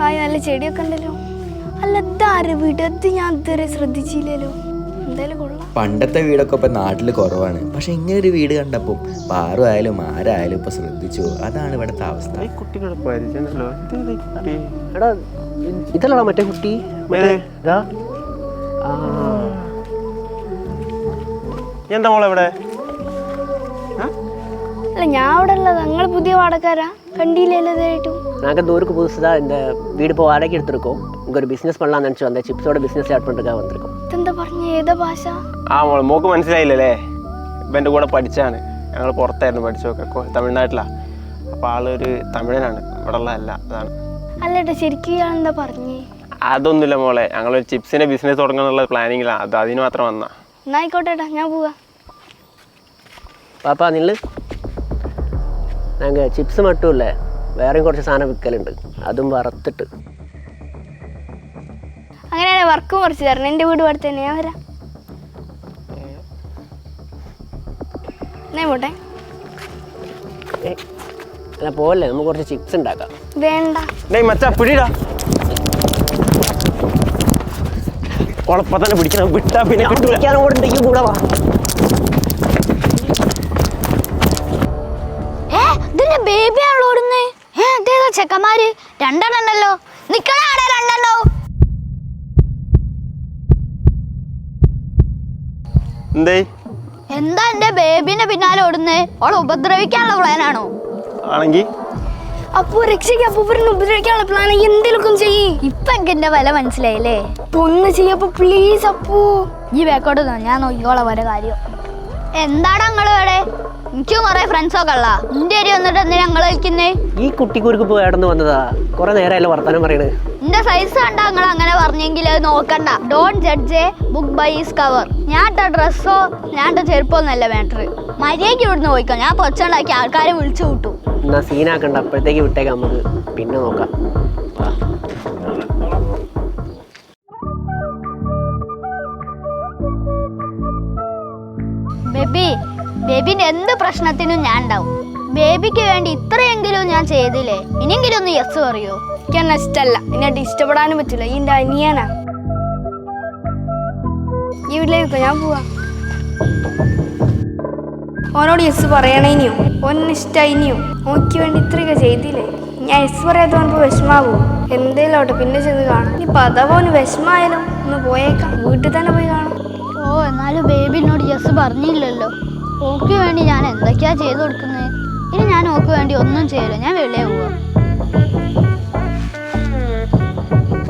Hi നല്ല ചെടിയൊക്കെ ഉണ്ടല്ലോ. അല്ല ഇതാരെ വീട്? ഞാൻ ഇതുവരെ ശ്രദ്ധിച്ചില്ലല്ലോ. എന്തായാലും കൊള്ളാം. പണ്ടത്തെ വീടൊക്കെ ഇപ്പൊ നാട്ടിൽ കുറവാണ്. പക്ഷെ ഇങ്ങനെ ഒരു വീട് കണ്ടപ്പോൾ പാറു ആയാലും ആരായാലും ഇപ്പൊ ശ്രദ്ധിച്ചു. അതാണ് ഇവിടത്തെ അവസ്ഥ. ഈ കുട്ടികളെ പരിചയമുണ്ടല്ലോ. ഇതേതാ എടാ ഇതല്ലടാ മറ്റേ കുട്ടി. എന്താ മോളെ ഇവിടെ? അല്ല ഞാൻ അവിടെ ഉള്ളത്. നിങ്ങൾ പുതിയ വാടക്കാരാ കണ്ടില്ലല്ലോ ഇതായിട്ടും நாங்கள் இந்த ஊருக்கு புதுசுதான் இந்த வீடு இப்போ வாடகைக்கு எடுத்திருக்கோம் இங்கே ஒரு பிஸ்னஸ் பண்ணலாம்னு நினச்சி வந்தேன் சிப்ஸோட பிஸ்னஸ் ஸ்டார்ட் பண்ணுறதுக்காக வந்திருக்கோம் ഇതെന്താ പറഞ്ഞ ഏതാ ഭാഷ ആ മോളെ മോക്ക് മനസ്സിലായില്ലല്ലേ ഇവൻ്റെ കൂടെ പഠിച്ചാണ് ഞങ്ങൾ പുറത്തായിരുന്നു പഠിച്ചൊക്കെ കൊ- തമിഴ്നാട്ടിലാ അപ്പോൾ ആളൊരു തമിഴനാണ് ഇവിടെ ഉള്ളതല്ല അതാണ് അല്ലട്ടെ ശരിക്കും ഇയാൾ എന്താ പറഞ്ഞേ അതൊന്നുമില്ല മോളെ ഞങ്ങളൊരു ചിപ്സിൻ്റെ ബിസിനസ് തുടങ്ങാനുള്ള പ്ലാനിങ്ങിലാണ് അത് അതിന് മാത്രം വന്നാ എന്നാ ആയിക്കോട്ടെട്ടാ ഞാൻ പോവാ പാപ്പാ നില്ല് ഞങ്ങൾ ചിപ്സ് മട്ടും ഇല്ലേ വേറെയും കുറച്ച് സാധനം വിൽക്കലുണ്ട് അതും വറുത്തിട്ട്. അങ്ങനെയാണെ വർക്ക് കുറച്ച് തരണം. എന്റെ വീട് ഇവിടെ തന്നെ. ഞാൻ വരാം. ഞാൻ പോട്ടെ? അല്ല നമുക്ക് കുറച്ച് ചിപ്സ് ഉണ്ടാക്കാം. വേണ്ട. ഡേയ് മച്ചാ പിടിടാ പിടിക്കണം. വിട്ടാ പിന്നെ പിടിക്കാനും കൂടെ ഉണ്ടെങ്കിൽ വാ. ബേബി ചെക്കന്മാര് രണ്ടെണ്ണം ഉണ്ടല്ലോ നിക്കണ ആടെ രണ്ടെണ്ണോ. എന്തേ? എന്താ എന്റെ ബേബിന്റെ പിന്നാലെ ഓടുന്നേ? ഓളെ ഉപദ്രവിക്കാനുള്ള പ്ലാനാണോ? ആണെങ്കിൽ അപ്പോ രക്ഷയ്ക്ക് അപ്പൂപ്പറിനെ ഉപദ്രവിക്കാനുള്ള പ്ലാൻ എന്തെങ്കിലും ചെയ്യ്. ഇപ്പൊ എനിക്ക് എന്റെ വില മനസ്സിലായില്ലേ? ഒന്ന് ചെയ്യപ്പോ പ്ലീസ് അപ്പൂ. ഈ ബാക്കോട്ട് ഞാൻ നോക്കിക്കോളാം വരെ കാര്യം. എന്താടാ നിങ്ങൾ ഇവിടെ? എനിക്കും കുറെ ഫ്രണ്ട്സൊക്കെ ഉള്ള നിന്റെ അരി വന്നിട്ട് എന്തിനാ ഞങ്ങൾ കളിക്കുന്നേ? ഈ കുട്ടിക്കുരുക്ക് എവിടെ നിന്ന് വന്നതാ. കുറേ നേരമല്ലോ വർത്താനം പറയണത് നിന്റെ സൈസ് കണ്ടാ നിങ്ങൾ അങ്ങനെ പറഞ്ഞെങ്കിൽ അത് നോക്കണ്ട. Don't judge book by is cover ഞാൻ ഇട്ട ഡ്രസ്സോ ഞാൻ ഇട്ട ചെരുപ്പൊന്നല്ല വേണ്ടത് മര്യാദയ്ക്ക് ഇവിടുന്ന് പോയിക്കോ. ഞാൻ പൊച്ചുണ്ടാക്കി ആൾക്കാരെ വിളിച്ചു വിട്ടു എന്നാ സീനാക്കണ്ട അപ്പോഴത്തേക്ക് വിട്ടേക്കാം നമുക്ക്. പിന്നെ നോക്കാം. ബേബി ബേബിന് എന്ത് പ്രശ്നത്തിനും ഞാൻ ഉണ്ടാവും ബേബിക്ക് വേണ്ടി ഇത്രയെങ്കിലും ഞാൻ ചെയ്തില്ലേ? ഇനിയെങ്കിലും ഒന്ന് യെസ് പറയോ? എനിക്ക് എന്നെ ഇഷ്ടല്ല. എന്നെ ഇഷ്ടപ്പെടാനും പറ്റില്ല. ഈ എന്റെ അനിയനാ. ഈ വീട്ടിലേക്ക് ഞാൻ പോവാ. ഓനോട് യെസ് പറയണേ ഇനിയോ? ഓനെ ഇനിയോ? ഓക്ക് വേണ്ടി ഇത്രയൊക്കെ ചെയ്തില്ലേ? ഞാൻ യെസ് പറയാത്ത ഓനിപ്പോ വിഷമാവോ? എന്തേലോട്ടെ പിന്നെ ചെന്ന് കാണാം. ഇനി പതവോ ഓന് വിഷമായാലും ഒന്ന് പോയേക്കാം. വീട്ടിൽ തന്നെ പോയി കാണാം. ഓ എന്നാലും ബേബി എന്നോട് യെസ് പറഞ്ഞില്ലല്ലോ. ഓക്ക് വേണ്ടി ഞാൻ എന്തൊക്കെയാ ചെയ്തു കൊടുക്കുന്നത് ഇനി ഞാൻ ഓക്ക് വേണ്ടി ഒന്നും ചെയ്യില്ല. ഞാൻ വെളിയെ പോവാ.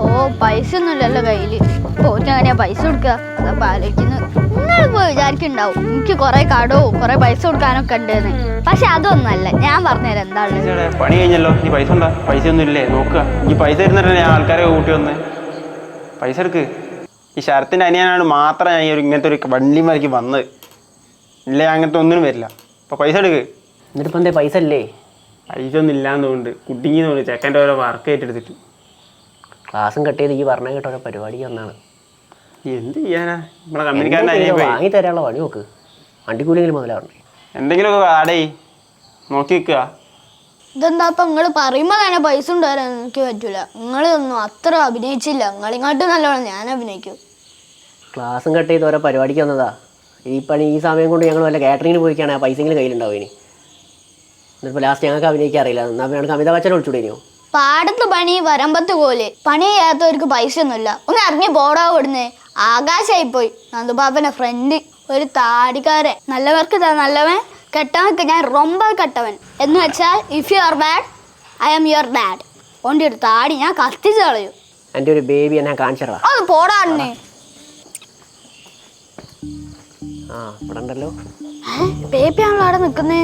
ഓ പൈസ ഒന്നുമില്ലല്ലോ ഇല്ലല്ലോ പോയിട്ട് പൈസ കൊടുക്കുക അതപ്പോ ആലോചിക്കുന്നു. നിങ്ങളിപ്പോ വിചാരിക്കുന്നുണ്ടാവും. എനിക്ക് കുറെ കടവും കുറെ പൈസ കൊടുക്കാനൊക്കെ ഉണ്ടെന്ന്. പക്ഷെ അതൊന്നല്ല. ഞാൻ പറഞ്ഞുതരാം എന്താണ്. പണി കഴിഞ്ഞല്ലോ. നീ പൈസ ഉണ്ടാ? പൈസ ഒന്നും ഇല്ലേ? നോക്കുക ഈ പൈസ തരുന്നിട്ട് ഞാൻ ആൾക്കാരെ കൂട്ടി വന്ന്. പൈസ എടുക്ക്. ഈ ശരത്തിന്റെ അനിയനാണ് മാത്രം ഞാൻ ഈ ഒരു ഇങ്ങനത്തെ ഒരു വണ്ടി മരയ്ക്ക് വന്നത് ഇല്ല അങ്ങനത്തെ ഒന്നിനും വരില്ല. അപ്പോൾ പൈസ എടുക്ക്. എന്നിട്ടിപ്പോൾ എന്തേ പൈസ അല്ലേ പൈസ ഒന്നും ഇല്ലാന്ന് തോന്നുന്നുണ്ട്. കുട്ടിങ്ങിന്ന് തോന്നുന്നു. ചെക്കന്റെ ഓരോ വർക്ക് ഏറ്റെടുത്തിട്ട് ക്ലാസ്സും കട്ട് ചെയ്ത് ഈ പറഞ്ഞ കേട്ട ഓരോ പരിപാടിക്ക് വന്നാണ്. എന്ത് ചെയ്യാനാ? നമ്മളെ കമ്പനിക്കാരന്റെ അനിയൻ പോയി. വാങ്ങി തരാനുള്ള പണി നോക്ക്. വണ്ടിക്കൂലിയെങ്കിലും മുതലാവണ്ടേ എന്തെങ്കിലുമൊക്കെ ആടേ നോക്കി നിൽക്കുക. ഇതെന്താ ഇപ്പൊ നിങ്ങൾ പറയുമ്പോ തന്നെ പൈസ ഉണ്ടാകാൻ എനിക്ക് പറ്റൂല. നിങ്ങളൊന്നും അത്ര അഭിനയിച്ചില്ല. നിങ്ങളിങ്ങോട്ടും നല്ലോണം ഞാൻ അഭിനയിക്കും. ക്ലാസ്സും കട്ട് ചെയ്ത് ഓരോ പരിപാടിക്ക് വന്നതാ. ഈ പണി ഈ സമയം കൊണ്ട് ഞങ്ങൾ വല്ല കാറ്ററിങ്ങിന് പോയിക്കാണ് ആ പൈസയെങ്കിലും കയ്യിലുണ്ടാവും ഇനി. എന്നിട്ടിപ്പോൾ ലാസ്റ്റ് ഞങ്ങൾക്ക് അഭിനയിക്കാൻ അറിയില്ല. എന്നാൽ പിന്നെ ഞങ്ങൾക്ക് അമിതാഭ് ബച്ചനെ വിളിച്ചുകൂടിയോ പാടത്ത് പണി വരമ്പത്ത് പോലെ പണി ചെയ്യാത്തവർക്ക് പൈസ ഒന്നുമില്ല ഒന്ന് ഇറങ്ങി ബോർഡാ കൊടുന്നേ ആകാശമായി പോയി നന്ദുബാബന്റെ ഫ്രണ്ട് ഒരു താടിക്കാരൻ. നല്ലവർക്ക് നല്ലവേ നല്ലവൻ. കെട്ടവൻക്ക് ഞാൻ റൊമ്പ കെട്ടവൻ. എന്ന് വെച്ചാൽ if you are bad I am your bad ഓന്റെ ഒരു താടി ഞാൻ കത്തിച്ച് കളയും. എന്റെ ഒരു ബേബി എന്നെ കാണിച്ചറാ അത് പോടാണ് ആ ഇവിടെ ഉണ്ടല്ലോ ബേബിയാണല്ലോ അവിടെ നിൽക്കുന്നേ.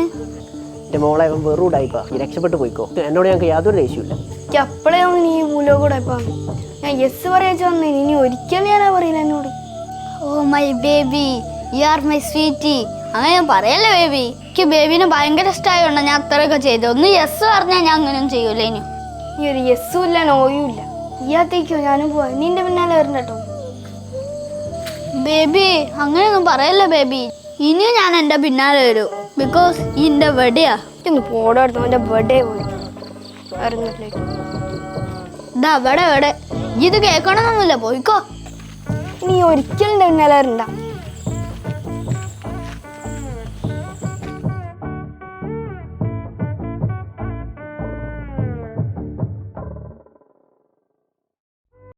എന്റെ മോളെ ഇവൻ വെറും ഉടായിപ്പാ. ഈ രക്ഷപ്പെട്ട് പോയിക്കോ. എന്നോട് ഞങ്ങൾക്ക് യാതൊരു ദേഷ്യമില്ല എനിക്ക് അപ്പളേ ഒന്ന് ഈ മൂലോ കൂടെ ഞാൻ യെസ് പറയാച്ച വന്നേ ഇനി ഒരിക്കലും ഞാനാ പറയില്ല എന്നോട്. ഓ my baby you are my sweetie അങ്ങനെ ഞാൻ പറയല്ലേ ബേബി എനിക്ക് ബേബിനെ ഭയങ്കര ഇഷ്ടമായോണ്ട ഞാൻ അത്രയൊക്കെ ചെയ്തു ഒന്ന് യെസ് പറഞ്ഞാൽ ഞാൻ അങ്ങനെയും ചെയ്യൂല ഇനി ഈ ഒരു യെസ്സും ഇല്ല നോയും ഇല്ല. ഇയാത്തേക്കോ ഞാനും പോവാ നിന്റെ പിന്നാലെ വരണ്ടോ ബേബി അങ്ങനെയൊന്നും പറയല്ലേ ബേബി ഇനിയും ഞാൻ എന്റെ പിന്നാലെ വരും. ബിക്കോസ് ഇന്റെ എന്റെ വെടിയാ. ഒന്ന് പോടെ എന്റെ വെടേ പോയി ഇതാ കേൾക്കണമെന്നൊന്നുമില്ല പോയിക്കോ. നീ ഒരിക്കലും പിന്നാലെ വരണ്ട.